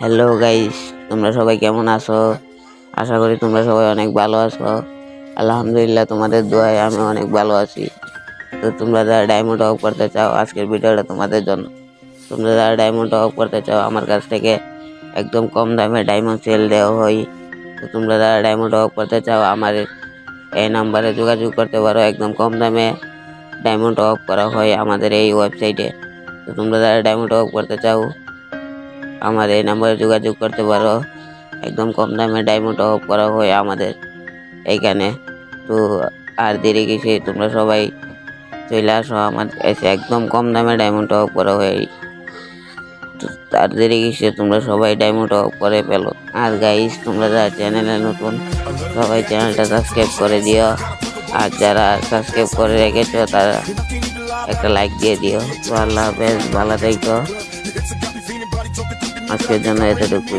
Hello guys তোমরা সবাই কেমন আছো? আশা করি তোমরা সবাই অনেক ভালো আছো। আলহামদুলিল্লাহ, তোমাদের দোয়ায় আমি অনেক ভালো আছি। তো তোমরা যারা ডায়মন্ড অফ করতে চাও, আজকের ভিডিওটা তোমাদের জন্য। তোমরা যারা ডায়মন্ড অফ করতে চাও, আমার কাছ থেকে একদম কম দামে ডায়মন্ড সেল দেওয়া হয়। তো তোমরা যারা ডায়মন্ড অফ করতে চাও, আমার এই নাম্বারে যোগাযোগ করতে পারো। একদম কম দামে ডায়মন্ড অফ করা হয় আমাদের এই ওয়েবসাইটে তো তোমরা যারা ডায়মন্ড অফ করতে চাও আমার এই নাম্বারে যোগাযোগ করতে পারো। একদম কম দামে ডায়মন্ড অফ করা হয় আমাদের এইখানে তো আর দেরি কিছু তোমরা সবাই চলে আসো আমার কাছে। একদম কম দামে ডায়মন্ড অফ করা হয়। তার দেরি কিছু তোমরা সবাই ডায়মন্ড অফ করে পেল আর গাইস তোমরা যারা চ্যানেলে নতুন, সবাই চ্যানেলটা সাবস্ক্রাইব করে দিও। আর যারা সাবস্ক্রাইব করে রেখেছো, তারা একটা লাইক দিয়ে দিও। তো আল্লাহ হাফেজ, ভালো থেকো। আজকের জন্য এতটুকু